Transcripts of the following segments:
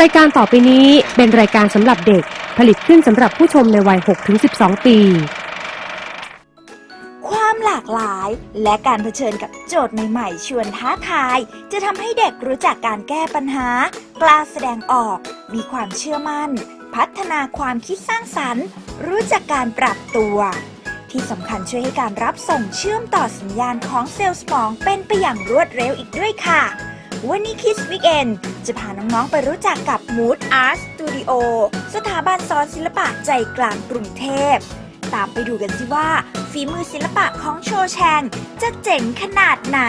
รายการต่อไปนี้เป็นรายการสำหรับเด็กผลิตขึ้นสำหรับผู้ชมในวัย 6-12 ปี ความหลากหลายและการเผชิญกับโจทย์ใหม่ๆ ชวนท้าทาย จะทำให้เด็กรู้จักการแก้ปัญหา กล้าแสดงออก มีความเชื่อมั่น พัฒนาความคิดสร้างสรรค์ รู้จักการปรับตัว ที่สำคัญช่วยให้การรับส่งเชื่อมต่อสัญญาณของเซลล์สมองเป็นไปอย่างรวดเร็วอีกด้วยค่ะ วันนี้คิสวิกเอนจะพาน้อง ๆ ไปรู้จักกับ Mood Art Studio สถาบันสอนศิลปะใจกลางกรุงเทพ ตามไปดูกันสิว่า ฝีมือศิลปะของโชแชงจะเจ๋งขนาดไหน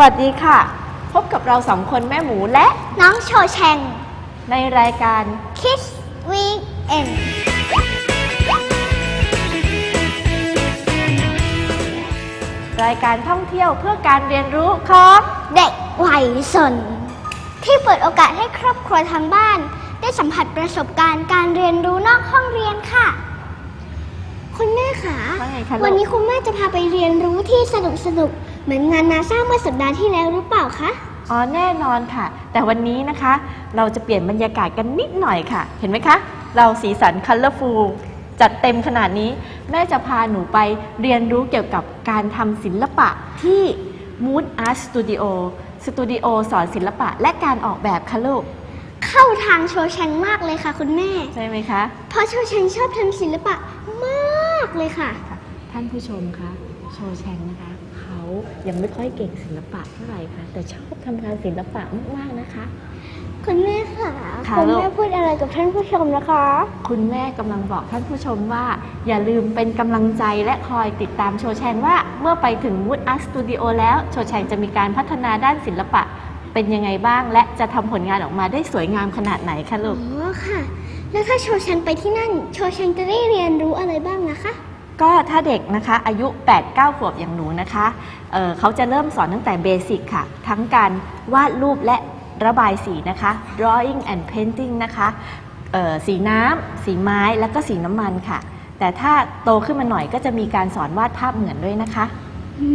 วัสดีค่ะ พบกับเราสองคนแม่หมูและน้องโชแชง ในรายการ Kiss Weekend รายการท่องเที่ยวเพื่อการเรียนรู้ของเด็กวัยสน ที่เปิดโอกาสให้ครอบครัวทางบ้าน ได้สัมผัสประสบการณ์การเรียนรู้นอกห้องเรียนค่ะ คุณแม่คะว่าไงคะลูก วันนี้คุณแม่จะพาไปเรียนรู้ที่สนุกสนุกๆเหมือนงานนาซาเมื่อสัปดาห์ที่แล้วหรือเปล่าคะ อ๋อแน่นอนค่ะ แต่วันนี้นะคะ เราจะเปลี่ยนบรรยากาศกันนิดหน่อยค่ะ เห็นไหมคะ เราสีสันคัลเลอร์ฟูลจัดเต็มขนาดนี้ แม่จะพาหนูไปเรียนรู้เกี่ยวกับการทำศิลปะที่ Mood Art Studio สตูดิโอสอนศิลปะและการออกแบบค่ะลูก เข้าทางโชแชงมากเลยค่ะ คุณแม่ ใช่ไหมคะ เพราะโชแชงชอบทำศิลปะมากเลยค่ะค่ะ ท่านผู้ชมคะโชว์แชงนะคะ เขายังไม่ค่อยเก่งศิลปะเท่าไหร่ค่ะ แต่ชอบทำงานศิลปะมากๆนะคะ คุณแม่ค่ะค่ะคุณลูกแม่พูดอะไรกับท่านผู้ชมนะคะ คุณแม่กำลังบอกท่านผู้ชมว่า อย่าลืมเป็นกำลังใจและคอยติดตามโชว์แชงว่าเมื่อไปถึง Wood Art Studio แล้วโชว์แชงจะมีการพัฒนาด้านศิลปะเป็นยังไงบ้าง และจะทำผลงานออกมาได้สวยงามขนาดไหนคะอ๋ลูกอค่ะ แล้วถ้าโชชันไปที่นั่น โชชันจะได้เรียนรู้อะไรบ้างนะคะ ก็ถ้าเด็กนะคะอายุ 8-9 ขวบอย่างหนูนะคะเอ่อเขาจะเริ่มสอนตั้งแต่เบสิกค่ะ ทั้งการวาดรูปและระบายสีนะคะ drawing and painting นะคะเอ่อสีน้ำ สีไม้ แล้วก็สีน้ำมันค่ะ แต่ถ้าโตขึ้นมาหน่อยก็จะมีการสอนวาดภาพเหมือนด้วยนะคะอื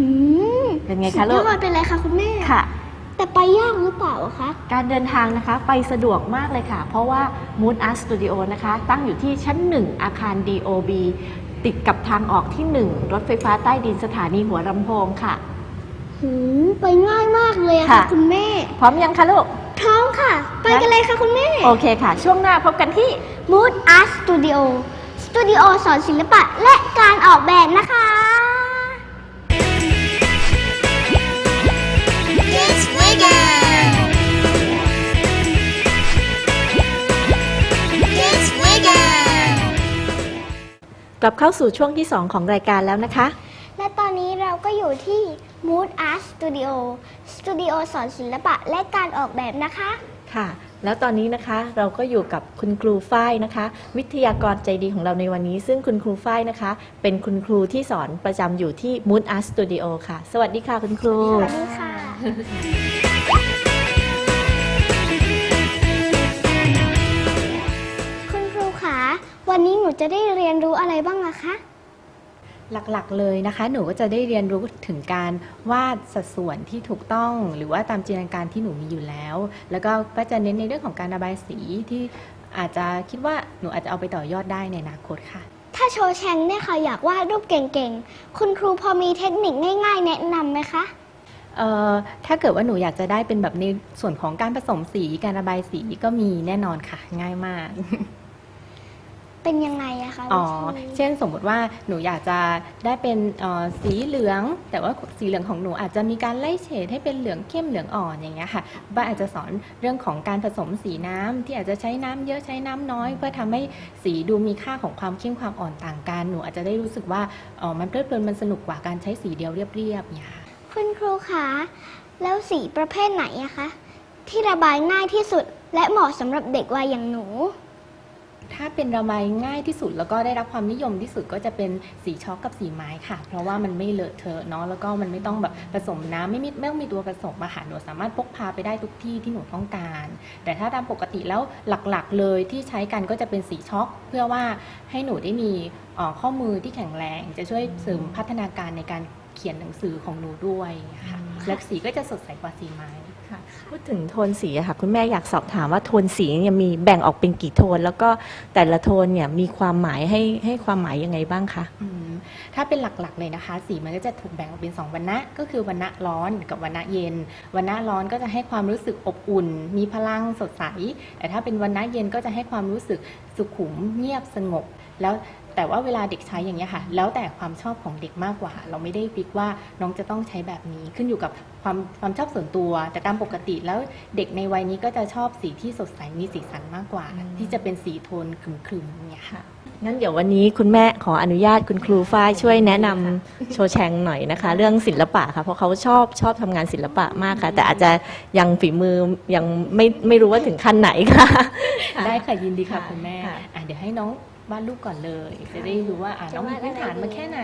มเป็นไงคะลูกสุดยอดเป็นไรคะคุณแม่ค่ะ แต่ไปยากหรือเปล่าอะคะ การเดินทางนะคะไปสะดวกมากเลยค่ะ เพราะว่า Mood Art Studio นะคะ ตั้งอยู่ที่ชั้น 1 อาคาร DOB ติดกับทางออกที่ 1 รถไฟฟ้าใต้ดินสถานีหัวลำโพงค่ะหืมไปง่ายมากเลยอะค่ะ ค่ะคุณแม่ พร้อมยังคะลูก ท้องค่ะ ไปกันเลยค่ะคุณแม่ โอเคค่ะ ช่วงหน้าพบกันที่ Mood Art Studio สตูดิโอสอนศิลปะและการออกแบบนะคะ กลับเข้าสู่ช่วงที่ 2 ของรายการแล้วนะคะ และตอนนี้เราก็อยู่ที่ Mood Art Studio สตูดิโอสอนศิลปะและการออกแบบนะคะ ค่ะ แล้วตอนนี้นะคะเราก็อยู่กับคุณครูฝ้ายนะคะ วิทยากรใจดีของเราในวันนี้ ซึ่งคุณครูฝ้ายนะคะ เป็นคุณครูที่สอนประจำอยู่ที่ Mood Art Studio ค่ะ สวัสดีค่ะคุณครู สวัสดีค่ะ วันนี้หนูจะได้เรียนรู้อะไรบ้างอะคะ หลักๆเลยนะคะ หนูก็จะได้เรียนรู้ถึงการวาดสัดส่วนที่ถูกต้อง หรือว่าตามจินตนาการที่หนูมีอยู่แล้ว แล้วก็ก็จะเน้นในเรื่องของการระบายสีที่อาจจะคิดว่าหนูอาจจะเอาไปต่อยอดได้ในอนาคตค่ะ ถ้าโชว์แชงเนี่ยค่ะอยากวาดรูปเก่งๆ คุณครูพอมีเทคนิคง่าย ๆ แนะนำไหมคะ เอ่อถ้าเกิดว่าหนูอยากจะได้เป็นแบบในส่วนของการผสมสีการระบายสีก็มีแน่นอนค่ะ ง่ายมาก เป็นยังไงอะคะอ๋อวิธีเช่นสมมุติว่าหนูอยากจะได้เป็นเอ่อสีเหลือง แต่ว่าสีเหลืองของหนูอาจจะมีการไล่เฉดให้เป็นเหลืองเข้มเหลืองอ่อนอย่างเงี้ยค่ะบ้านอาจจะสอนเรื่องของการผสมสีน้ำที่อาจจะใช้น้ำเยอะใช้น้ำน้อย เพื่อทำให้สีดูมีค่าของความเข้มความอ่อนต่างกัน หนูอาจจะได้รู้สึกว่าเออมันเพลิดเพลินมันสนุกกว่าการใช้สีเดียวเรียบๆอย่างเงี้ยค่ะคุณครูคะแล้วสีประเภทไหนอะคะที่ระบายง่ายที่สุดและเหมาะสำหรับเด็กวัยอย่างหนู ถ้าเป็นระบายง่ายที่สุดแล้วก็ได้รับความนิยมที่สุดก็จะเป็นสีช็อกกับสีไม้ค่ะ เพราะว่ามันไม่เลอะเทอะเนาะแล้วก็มันไม่ต้องแบบผสมน้ำไม่มีไม่ต้องมีตัวผสมอะค่ะหนูสามารถพกพาไปได้ทุกที่ที่หนูต้องการ แต่ถ้าตามปกติแล้วหลักๆ เลยที่ใช้กันก็จะเป็นสีช็อก เพื่อว่าให้หนูได้มีเอ่อข้อมือที่แข็งแรง จะช่วยเสริมพัฒนาการในการเขียนหนังสือของหนูด้วยค่ะและสีก็จะสดใสกว่าสีไม้ค่ะ พูดถึงโทนสีอะค่ะคุณแม่อยากสอบถามว่าโทนสีเนี่ยมีแบ่งออกเป็นกี่โทน แล้วก็แต่ละโทนเนี่ยมีความหมายให้ให้ความหมายยังไงบ้างคะอืมถ้าเป็นหลักๆเลยนะคะ สีมันก็จะถูกแบ่งออกเป็น2วันนะก็คือวันณะร้อนกับวันณะเย็นวันณะร้อนก็จะให้ความรู้สึกอบอุ่น มีพลังสดใส แต่ถ้าเป็นวันณะเย็นก็จะให้ความรู้สึกสุขุมเงียบสงบ แล้ว แต่ว่าเวลาเด็กใช้อย่างนี้ยค่ะ แล้วแต่ความชอบของเด็กมากกว่า เราไม่ได้ฟิกว่าน้องจะต้องใช้แบบนี้ขึ้นอยู่กับความความชอบส่วนตัว แต่ตามปกติแล้วเด็กในวัยนี้ก็จะชอบสีที่สดใสมีสีสันมากกว่า ที่จะเป็นสีโทนครึมๆเนี่ยค่ะงั้นเดี๋ยววันนี้คุณแม่ขออนุญาตคุณครูฝ้ายช่วยแนะนำโชว์แชงหน่อยนะคะ เรื่องศิลปะค่ะเพราะเขาชอบชอบทำงานศิลปะมากค่ะ แต่อาจจะยังฝีมือยังไม่ไม่รู้ว่าถึงขั้นไหนค่ะ ได้ค่ะยินดีค่ะค่ะคุณแม่ค่ะอะเดี๋ยวให้น้อง วาดรูปก่อนเลย จะได้รู้ว่าอะน้องมีพื้นฐานมาแค่ไหน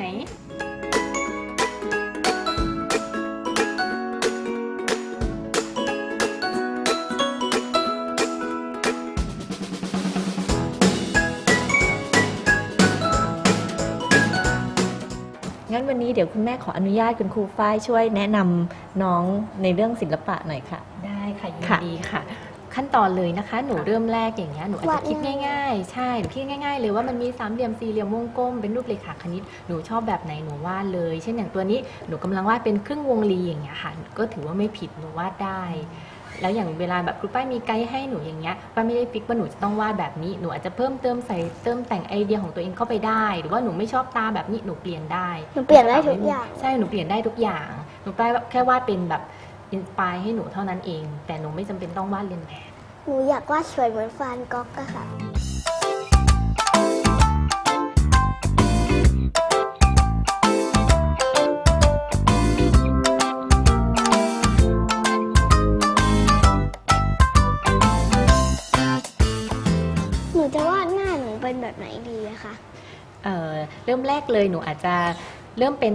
งั้นวันนี้เดี๋ยวคุณแม่ขออนุญาตคุณครูฝ้ายช่วยแนะนำน้องในเรื่องศิลปะหน่อยค่ะ ได้ค่ะยินค่ะดีค่ะ ขั้นตอนเลยนะคะ หนูเริ่มแรกอย่างเงี้ยหนูอาจวาจะดคิดยังไงง่ายๆ ใช่หนูคิดง่ายๆเลยว่ามันมีสามเหลี่ยมสี่เหลี่ยมวงกลมเป็นรูปเรขาคณิตหนูชอบแบบไหนหนูวาดเลย เช่นอย่างตัวนี้หนูกำลังวาดเป็นครึ่งวงรีอย่างเงี้ยค่ะก็ถือว่าไม่ผิดหนูวาดได้ แล้วอย่างเวลาแบบครูป้ายมีไกด์ให้หนูอย่างเงี้ยป้าไม่ได้ฟิกว่าหนูจะต้องวาดแบบนี้หนูอาจจะเพิ่มเติมใส่เติมแต่งไอเดียของตัวเองเข้าไปได้ หรือว่าหนูไม่ชอบตาแบบนี้หนูเปลี่ยนได้หนูเปลี่ยนได้ทุกอย่างใช่หนูเปลี่ยนได้ทุกอย่างหนูแค่แค่วาดเป็นแบบ อินสปายให้หนูเท่านั้นเอง แต่หนูไม่จำเป็นต้องวาดเรียนแบบ หนูอยากวาดสวยเหมือนฟานก๊อกอะค่ะ หนูจะวาดหน้าหนูเป็นแบบไหนดีอะคะ เอ่อเริ่มแรกเลยหนูอาจจะเริ่มเป็น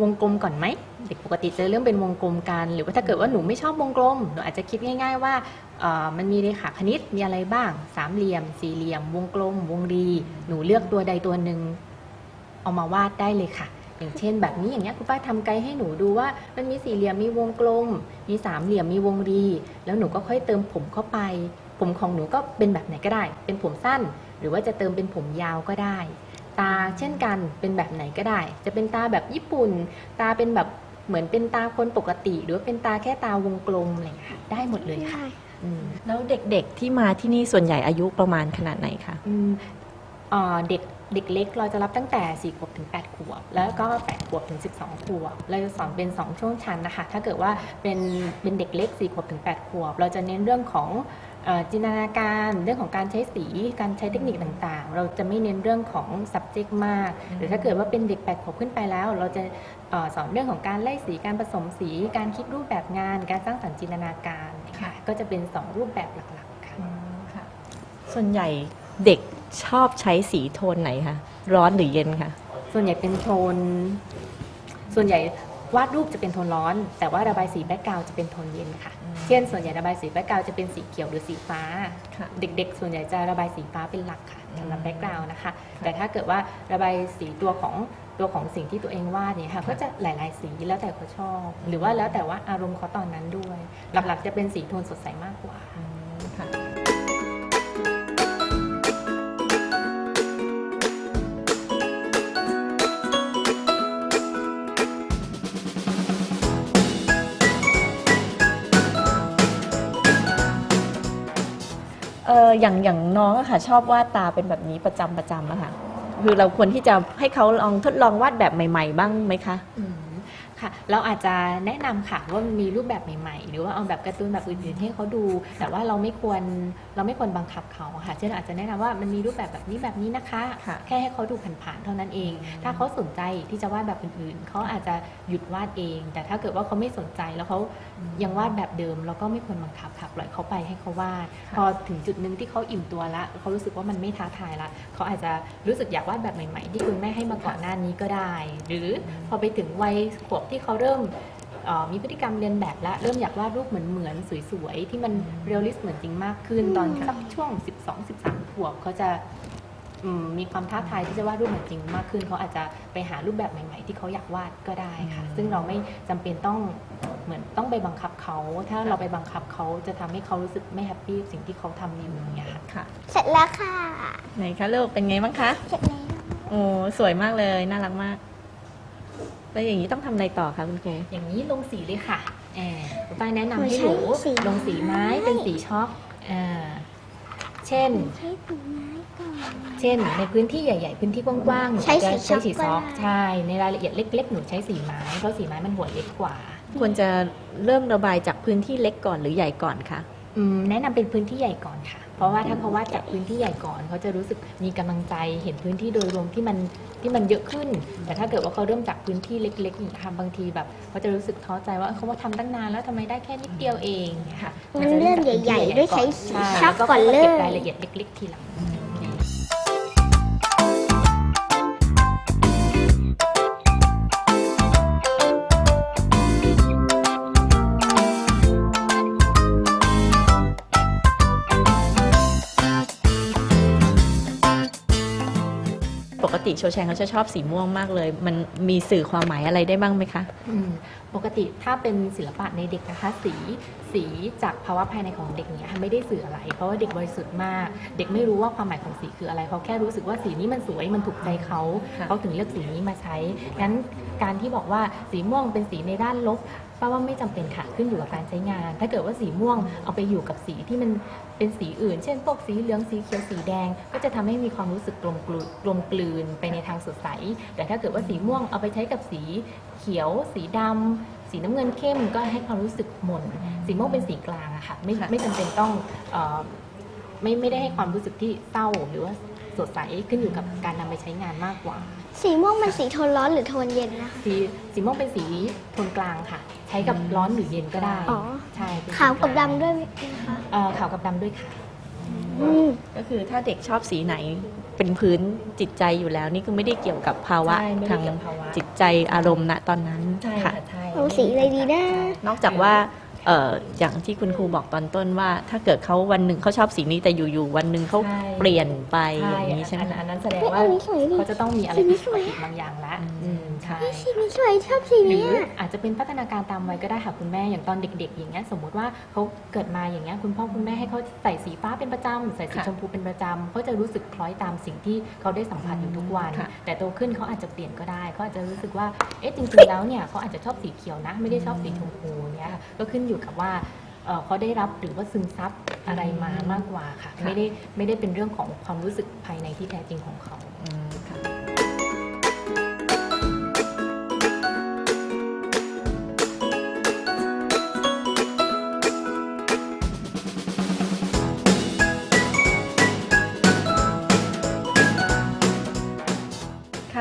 วงกลมก่อนไหมเด็กปกติจะเริ่มเป็นวงกลมกัน หรือว่าถ้าเกิดว่าหนูไม่ชอบวงกลมหนูอาจจะคิดง่าย ๆ ว่ามันมีเรขาคณิตมีอะไรบ้าง สามเหลี่ยม สี่เหลี่ยม วงกลม วงรี หนูเลือกตัวใดตัวหนึ่งเอามาวาดได้เลยค่ะ อย่างเช่น แบบนี้อย่างเงี้ยคุณป้าทำไกด์ให้หนูดูว่า มันมีสี่เหลี่ยมมีวงกลม มีสามเหลี่ยมมีวงรี แล้วหนูก็ค่อยเติมผมเข้าไป ผมของหนูก็เป็นแบบไหนก็ได้ เป็นผมสั้น หรือว่าจะเติมเป็นผมยาวก็ได้ ตาเช่นกันเป็นแบบไหนก็ได้ จะเป็นตาแบบญี่ปุ่น ตาเป็นแบบเหมือนเป็นตาคนปกติ หรือว่าเป็นตาแค่ตาวงกลมอะไรอย่างเงี้ยค่ะได้หมดเลยค่ะอืมแล้วเด็กๆที่มาที่นี่ส่วนใหญ่อายุประมาณขนาดไหนคะอืมเอ่อเด็กเด็กเล็กเราจะรับตั้งแต่ 4 ขวบถึง 8 ขวบ แล้วก็ 8 ขวบถึง 12 ขวบ เราจะสอนเป็น 2 ช่วงชั้นนะคะ ถ้าเกิดว่าเป็นเป็นเด็กเล็ก 4 ขวบถึง 8 ขวบ เราจะเน้นเรื่องของเอ่อ จินตนาการเรื่องของการใช้สีการใช้เทคนิคต่างๆ เราจะไม่เน้นเรื่องของ subject มาก หรือถ้าเกิดว่าเป็นเด็ก8ขวบขึ้นไปแล้ว เราจะเอ่อสอนเรื่องของการไล่สีการผสมสี การคิดรูปแบบงาน การสร้างสรรค์จินตนาการค่ะก็จะเป็น 2 รูปแบบหลักๆค่ะส่วนใหญ่เด็กชอบใช้สีโทนไหนคะร้อนหรือเย็นคะส่วนใหญ่เป็นโทน ส่วนใหญ่ วาดรูปจะเป็นโทนร้อน แต่ว่าระบายสีแบ็กกราวจะเป็นโทนเย็นค่ะ เช่น ส่วนใหญ่ระบายสีแบ็กกราวจะเป็นสีเขียวหรือสีฟ้าค่ะเด็กๆ ส่วนใหญ่จะระบายสีฟ้าเป็นหลักค่ะสำหรับแบ็กกราวนะคะ แต่ถ้าเกิดว่าระบายสีตัวของตัวของสิ่งที่ตัวเองวาดเนี่ยค่ะก็จะหลาย ๆ สีแล้วแต่เขาชอบ หรือว่าแล้วแต่ว่าอารมณ์เขาตอนนั้นด้วย หลักๆจะเป็นสีโทนสดใสมากกว่าค่ะ ออย่างอย่างน้องอะค่ะชอบวาดตาเป็นแบบนี้ประจำประจำอะค่ะ คือเราควรที่จะให้เขาลองทดลองวาดแบบใหม่ ๆ บ้างไหมคะ อืม ค่ะ เราอาจจะแนะนำค่ะว่ามันมีรูปแบบใหม่ๆ หรือว่าเอาแบบการ์ตูนแบบอื่นๆให้เขาดู แต่ว่าเราไม่ควรเราไม่ควรบังคับเขาค่ะเช่นอาจจะแนะนำว่ามันมีรูปแบบแบบนี้แบบนี้นะคะค่ะแค่ให้เขาดูผ่านๆเท่านั้นเอง ถ้าเขาสนใจที่จะวาดแบบอื่นๆเขาอาจจะหยุดวาดเอง แต่ถ้าเกิดว่าเขาไม่สนใจแล้วเขายังวาดแบบเดิมเราก็ไม่ควรบังคับค่ะปล่อยเขาไปให้เขาวาด พอถึงจุดหนึ่งที่เขาอิ่มตัวละเขารู้สึกว่ามันไม่ท้าทายละเขาอาจจะรู้สึกอยากวาดแบบใหม่ ๆ ที่คุณแม่ให้มาก่อนหน้านี้ก็ได้ หรือพอไปถึงวัยขวบที่เขาเริ่มเอ่อมีพฤติกรรมเรียนแบบและเริ่มอยากวาดรูปเหมือนๆสวยๆ ที่มันเรียลลิสต์เหมือนจริงมากขึ้น ตอนสักช่วง 12-13ขวบเขาจะอืมมีความท้าทายที่จะวาดรูปเหมือนจริงมากขึ้น เขาอาจจะไปหารูปแบบใหม่ ๆ ที่เขาอยากวาดก็ได้ค่ะ ซึ่งเราไม่จำเป็นต้องเหมือนต้องไปบังคับเขา ถ้าเราไปบังคับเขาจะทำให้เขารู้สึกไม่แฮปปี้กับสิ่งที่เขาทำอยู่อย่างเงี้ยค่ะค่ะ เสร็จแล้วค่ะ ไหนคะลูกเป็นไงบ้างคะ เสร็จแล้ว โอ้สวยมากเลยน่ารักมาก แล้วอย่างนี้ต้องทำอะไรต่อคะคุณครูอย่างนี้ลงสีเลยค่ะแอบคุณป้าแนะนำให้หนูใช้สีลงสีไม้ เป็นสีช็อกอ่าเช่น ใช้สีไม้ก่อน เช่น ในพื้นที่ใหญ่ ๆ พื้นที่กว้างๆหนูใช้จะสีใช้สีช็ซออกกก็ได้ ใช่ ในรายละเอียดเล็ก ๆ หนูใช้สีไม้เพราะสีไม้มันหัวเล็กกว่า ควรจะเริ่มระบายจากพื้นที่เล็กก่อนหรือใหญ่ก่อนคะอืม แนะนำเป็นพื้นที่ใหญ่ก่อนค่ะ เพราะว่าถ้าเขาวาดจากพื้นที่ใหญ่ก่อนเขาจะรู้สึกมีกำลังใจเห็นพื้นที่โดยรวมที่มันที่มันเยอะขึ้น แต่ถ้าเกิดว่าเขาเริ่มจากพื้นที่เล็กๆอย่างเงี้ยค่ะบางทีแบบเขาจะรู้สึกท้อใจว่าเขาว่าทำตั้งนานแล้วทำไมได้แค่นิดเดียวเองเนี่ยค่ะงั้นเริ่มใหญ่ๆด้วยใช้สีใช่ช็อกแล้วก่อนเลยเก็บรายละเอียดเล็ก ๆ ทีหลัง ติโชว์แชงเขาจะชอบสีม่วงมากเลย มันมีสื่อความหมายอะไรได้บ้างไหมคะ อืมปกติถ้าเป็นศิลปะในเด็กนะคะ สีสีจากภาวะภายในของเด็กเนี่ยไม่ได้สื่ออะไร เพราะว่าเด็กบริสุทธิ์มาก เด็กไม่รู้ว่าความหมายของสีคืออะไรเขาแค่รู้สึกว่าสีนี้มันสวยมันถูกใจเขาค่ะ เขาถึงเลือกสีนี้มาใช้งั้นการที่บอกว่าสีม่วงเป็นสีในด้านลบ ป้าว่าไม่จำเป็นค่ะขึ้นอยู่กับการใช้งาน ถ้าเกิดว่าสีม่วงเอาไปอยู่กับสีที่มันเป็นสีอื่น เช่นพวกสีเหลืองสีเขียวสีแดง ก็จะทำให้มีความรู้สึกกลมกลืนกลมกลืนไปในทางสดใส แต่ถ้าเกิดว่าสีม่วงเอาไปใช้กับสีเขียว สีดำสีน้ำเงินเข้มก็ให้ความรู้สึกหม่นสีม่วงเป็นสีกลางอะค่ะไม่ไม่จำเป็นต้องไม่ไม่ได้ให้ความรู้สึกที่เศร้าหรือว่า สดใสขึ้นอยู่กับการนำไปใช้งานมากกว่า สีม่วงมันสีโทนร้อนหรือโทนเย็นนะคะ สีสีม่วงเป็นสีโทนกลางค่ะ ใช้กับร้อนหรือเย็นก็ได้อ๋อ ใช่เป็นสีขาวกับกลงดำด้วยไหมคะ เอ่อขาวกับดำด้วยค่ะ อืม ก็คือถ้าเด็กชอบสีไหนเป็นพื้นจิตใจอยู่แล้ว นี่คือไม่ได้เกี่ยวกับภาวะใช่ไม่ได้ทางเกี่ยวกับภาวะ จิตใจอารมณ์ณตอนนั้นใช่ค่ะค่ะใช่ เอาสีอะไรดีนะ นอกจากว่า เอ่ออย่างที่คุณครูบอกตอนต้นว่า ถ้าเกิดเขาวันหนึ่งเขาชอบสีนี้แต่อยู่ๆวันหนึ่งเขาใช่ เปลี่ยนไปใช่อย่างนี้ใช่ไหม อันอันนั้นแสดงเฮ้ยว่าอันนี้สวยดีเขาจะต้องมีอะไรสีนี้ผิดสปวยกติบางอย่างละอืมใช่ สีนี้สวยชอบสีหรืเนี้อยอาจจะเป็นพัฒนาการตามวัยก็ได้ค่ะคุณแม่อย่างตอนเด็ก ๆ อย่างเงี้ยสมมติว่าเขาเกิดมาอย่างเงี้ยคุณพ่อคุณแม่ให้เขาใส่สีฟ้าเป็นประจำใส่สีค่ะชมพูเป็นประจำเขาจะรู้สึกคล้อยตามสิ่งที่เขาได้สัมผัสอยู่ทุกวัน ค่ะ แต่โตขึ้นเขาอาจจะเปลี่ยนก็ได้เขาอาจจะรู้สึกว่าเอ๊ะจริงๆแล้วเนี่ยเขาอาจจะชอบสีเขียวนะ ไม่ได้ชอบสีชมพูเนี้ยค่ะก็ขึ้นอยู่กับว่าเอ่อเขาได้รับหรือว่าซึมซับอะไรมามากกว่าค่ะค่ะ ไม่ได้ไม่ได้เป็นเรื่องของความรู้สึกภายในที่แท้จริงของเขาอืมค่ะ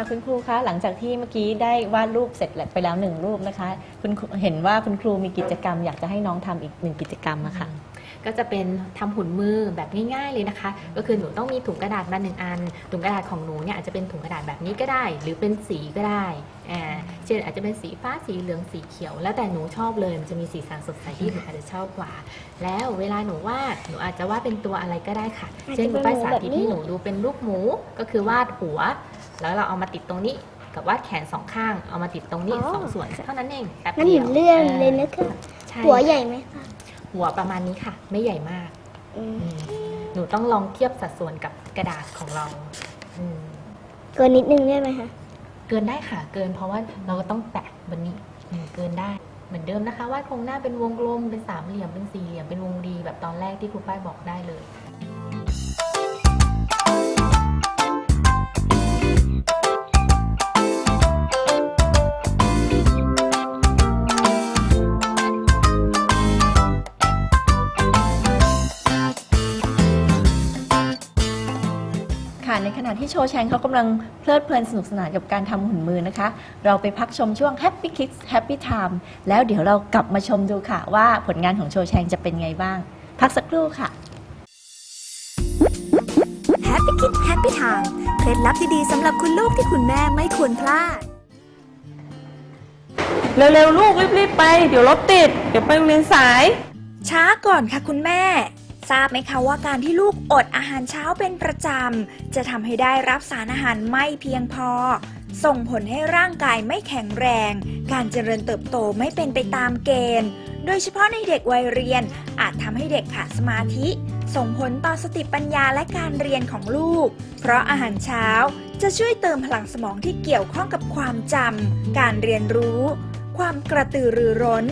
ค่ะคุณครูคะหลังจากที่เมื่อกี้ได้วาดรูปเสร็จแล้วไปแล้วหนึ่งรูปนะคะ คุณครูเห็นว่าคุณครูมีกิจกรรม อยากจะให้น้องทำอีกหนึ่งกิจกรรมอะค่ะก็จะเป็นทำหุ่นมือแบบง่ายๆเลยนะคะ ก็คือหนูต้องมีถุงกระดาษมาหนึ่งอัน ถุงกระดาษของหนูเนี่ยอาจจะเป็นถุงกระดาษแบบนี้ก็ได้ หรือเป็นสีก็ได้อ่าเช่นอาจจะเป็นสีฟ้าสีเหลืองสีเขียว แล้วแต่หนูชอบเลยมันจะมีสีสันสดใสที่หนูอาจจะชอบกว่า แล้วเวลาหนูวาดหนูอาจจะวาดเป็นตัวอะไรก็ได้ค่ะอาจจะเช่นหนูไปสาธิตเป็นหมูแบบนี้ให้หนูดูเป็นรูปหมูก็คือวาดหัว แล้วเราเอามาติดตรงนี้กับวาดแขนสองข้าง เอามาติดตรงนี้สองส่วนเท่านั้นเองแป๊บงั้นหเดีนูยวเลื่อนเลยนะคะใช่หัวใหญ่ไหมคะหัวประมาณนี้ค่ะ ไม่ใหญ่มากอืมอืมหนูต้องลองเทียบสัดส่วนกับกระดาษของเราอืมเกินนิดนึงได้ไหมคะเกินได้ค่ะ เกินเพราะว่าเราก็ต้องแปะบนนี้อืมเกินได้ เหมือนเดิมนะคะวาดโครงหน้าเป็นวงกลมเป็นสามเหลี่ยมเป็นสี่เหลี่ยมเป็นวงรีแบบตอนแรกที่ครูป้ายบอกได้เลย ในขณะที่โชว์แชงเขากำลังเพลิดเพลินสนุกสนานกับการทำหุ่นมือนะคะ เราไปพักชมช่วง Happy Kids Happy Time แล้วเดี๋ยวเรากลับมาชมดูค่ะ ว่าผลงานของโชว์แชงจะเป็นไงบ้าง พักสักครู่ค่ะ Happy Kid Happy Time เคล็ดลับดีๆสำหรับคุณลูกที่คุณแม่ไม่ควรพลาด เร็วๆ ลูกรีบๆไป เดี๋ยวรถติด เดี๋ยวไปโรงเรียนสาย ช้าก่อนค่ะคุณแม่ ทราบไหมคะว่าการที่ลูกอดอาหารเช้าเป็นประจำ จะทำให้ได้รับสารอาหารไม่เพียงพอ ส่งผลให้ร่างกายไม่แข็งแรง การเจริญเติบโตไม่เป็นไปตามเกณฑ์ โดยเฉพาะในเด็กวัยเรียนอาจทำให้เด็กขาดสมาธิ ส่งผลต่อสติปัญญาและการเรียนของลูก เพราะอาหารเช้าจะช่วยเติมพลังสมองที่เกี่ยวข้องกับความจำการเรียนรู้ ความกระตือรือร้น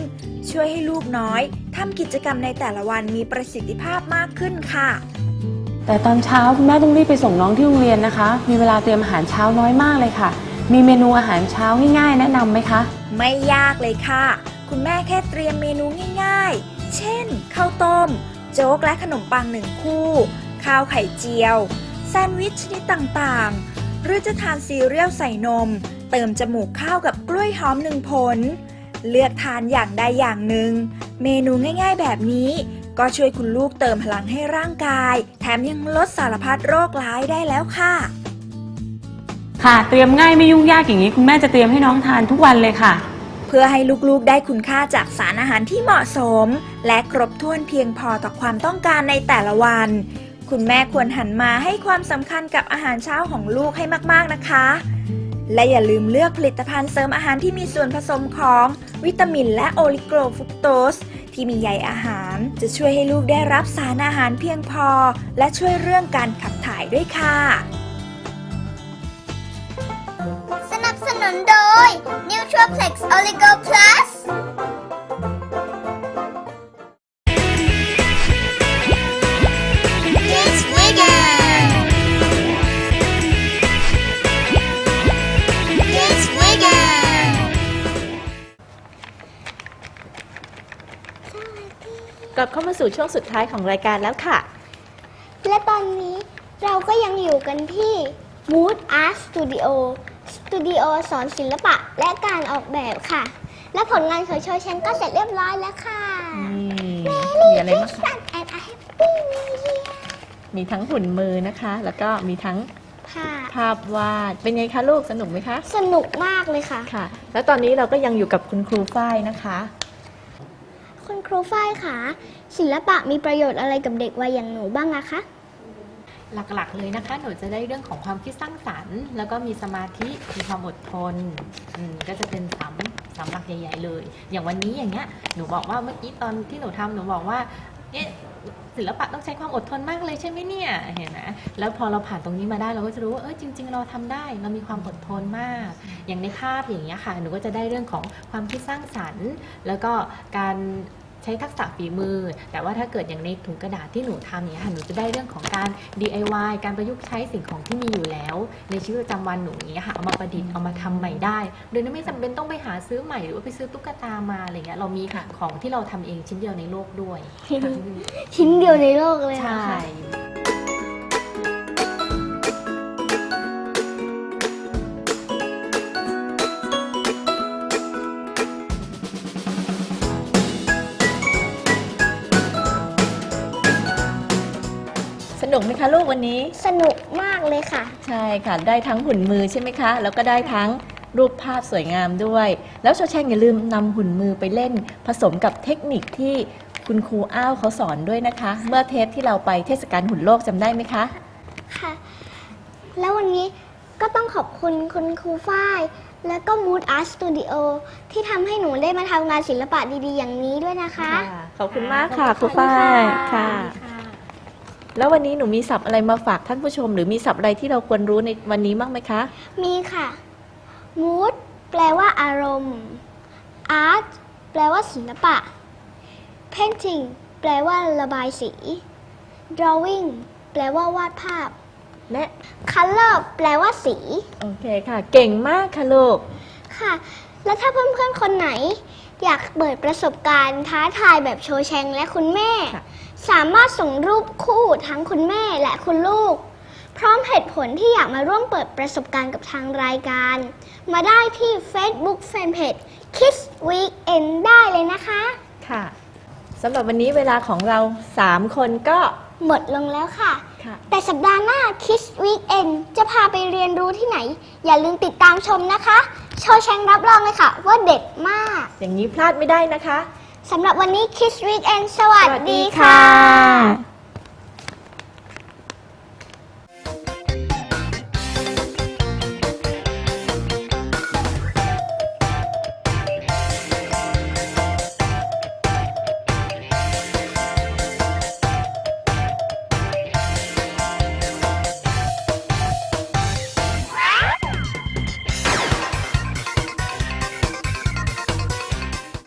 ช่วยให้ลูกน้อยทำกิจกรรมในแต่ละวันมีประสิทธิภาพมากขึ้นค่ะ แต่ตอนเช้าคุณแม่ต้องรีบไปส่งน้องที่โรงเรียนนะคะ มีเวลาเตรียมอาหารเช้าน้อยมากเลยค่ะ มีเมนูอาหารเช้าง่ายๆ แนะนำไหมคะ ไม่ยากเลยค่ะ คุณแม่แค่เตรียมเมนูง่ายๆ เช่น ข้าวต้ม โจ๊กและขนมปังหนึ่งคู่ ข้าวไข่เจียว แซนด์วิชชนิดต่างๆ หรือจะทานซีเรียลใส่นม เติมจมูกข้าวกับกล้วยหอมหนึ่งผล เลือกทานอย่างใดอย่างหนึ่ง เมนูง่ายๆแบบนี้ ก็ช่วยคุณลูกเติมพลังให้ร่างกาย แถมยังลดสารพัดโรคร้ายได้แล้วค่ะ ค่ะเตรียมง่ายไม่ยุ่งยากอย่างนี้ คุณแม่จะเตรียมให้น้องทานทุกวันเลยค่ะ เพื่อให้ลูกๆได้คุณค่าจากสารอาหารที่เหมาะสม และครบถ้วนเพียงพอต่อความต้องการในแต่ละวัน คุณแม่ควรหันมาให้ความสำคัญกับอาหารเช้าของลูกให้มากๆนะคะ และอย่าลืมเลือกผลิตภัณฑ์เสริมอาหารที่มีส่วนผสมของ วิตามินและโอลิโกฟุกโตสที่มีใยอาหาร จะช่วยให้ลูกได้รับสารอาหารเพียงพอ และช่วยเรื่องการขับถ่ายด้วยค่ะ สนับสนุนโดย Nutraplex Oligo Plus ลับเข้ามาสู่ช่วงสุดท้ายของรายการแล้วค่ะ และตอนนี้เราก็ยังอยู่กันที่ Mood Art Studio สตูดิโอสอนศิลปะและการออกแบบค่ะ และผลงานของโชว์เชนก็เสร็จเรียบร้อยแล้วค่ะ มีอะไรบ้างคะ Christmas and a Happy New Year มีทั้งหุ่นมือนะคะ แล้วก็มีทั้งค่ะ ภาพวาด เป็นไงคะลูกสนุกไหมคะ สนุกมากเลยค่ะ ค่ะ แล้วตอนนี้เราก็ยังอยู่กับคุณครูฝ้ายนะคะ คุณครูฝ้ายค่ะ ศิลปะมีประโยชน์อะไรกับเด็กวัยอย่างหนูบ้างอะคะหลักๆเลยนะคะ หนูจะได้เรื่องของความคิดสร้างสรรค์ แล้วก็มีสมาธิ มีความอดทนอืมก็จะเป็นสามสามหลักใหญ่ ๆ เลย อย่างวันนี้อย่างเงี้ย หนูบอกว่าเมื่อกี้ตอนที่หนูทำหนูบอกว่า เอ๊ะ ศิลปะต้องใช้ความอดทนมากเลยใช่ไหมเนี่ยเห็นไหมแล้วพอเราผ่านตรงนี้มาได้เราก็จะรู้ว่าเออจริง ๆ เราทำได้เรามีความอดทนมาก อย่างในภาพอย่างเงี้ยค่ะหนูก็จะได้เรื่องของความคิดสร้างสรรค์ แล้วก็การ ใช้ทักษะฝีมือ แต่ว่าถ้าเกิดอย่างในถุงกระดาษที่หนูทำเนี่ยค่ะหนูจะได้เรื่องของการ DIY การประยุกต์ใช้สิ่งของที่มีอยู่แล้ว ในชีวิตประจำวันหนูอย่างเงี้ยค่ะเอามาประดิษฐ์เอามาทำใหม่ได้ โดยไม่จำเป็นต้องไปหาซื้อใหม่หรือว่าไปซื้อตุ๊กตามาอะไรเงี้ยเรามีของที่เราทำเองชิ้นเดียวในโลกด้วย ชิ้นเดียวในโลกเลยใช่ นุกไหมคะลูกวันนี้ สนุกมากเลยค่ะ ใช่ค่ะได้ทั้งหุ่นมือใช่ไหมคะ แล้วก็ได้ทั้งรูปภาพสวยงามด้วย แล้วโชว์แชงอย่าลืมนำหุ่นมือไปเล่น ผสมกับเทคนิคที่คุณครูอ้าวเขาสอนด้วยนะคะ เมื่อเทปที่เราไปเทศกาลหุ่นโลกจำได้ไหมคะ ค่ะ แล้ววันนี้ก็ต้องขอบคุณคุณครูฝ้าย แล้วก็ Mood Art Studio ที่ทำให้หนูได้มาทำงานศิลปะดีๆ อย่างนี้ด้วยนะคะ ขอบคุณมากค่ะครูฝ้ายค่ะ แล้ววันนี้หนูมีศัพท์อะไรมาฝากท่านผู้ชม หรือมีศัพท์อะไรที่เราควรรู้ในวันนี้บ้างไหมคะ มีค่ะ Mood แปลว่าอารมณ์ Art แปลว่าศิลปะ Painting แปลว่าระบายสี Drawing แปลว่าวาดภาพ และ Color แปลว่าสี โอเคค่ะ เก่งมากค่ะลูก ค่ะ แล้วถ้าเพื่อนๆ คนไหน อยากเปิดประสบการณ์ท้าทายแบบโชว์แชงและคุณแม่ ค่ะ สามารถส่งรูปคู่ทั้งคุณแม่และคุณลูก พร้อมเหตุผลที่อยากมาร่วมเปิดประสบการณ์กับทางรายการ มาได้ที่ Facebook Fanpage Kids Weekend ได้เลยนะคะ ค่ะสำหรับวันนี้เวลาของเรา 3 คนก็ หมดลงแล้วค่ะ ค่ะ แต่สัปดาห์หน้า Kids Weekend จะพาไปเรียนรู้ที่ไหน อย่าลืมติดตามชมนะคะ โชว์แชงรับรองเลยค่ะ ว่าเด็ดมาก อย่างนี้พลาดไม่ได้นะคะ สำหรับวันนี้ Kids Weekend สวัสดีค่ะ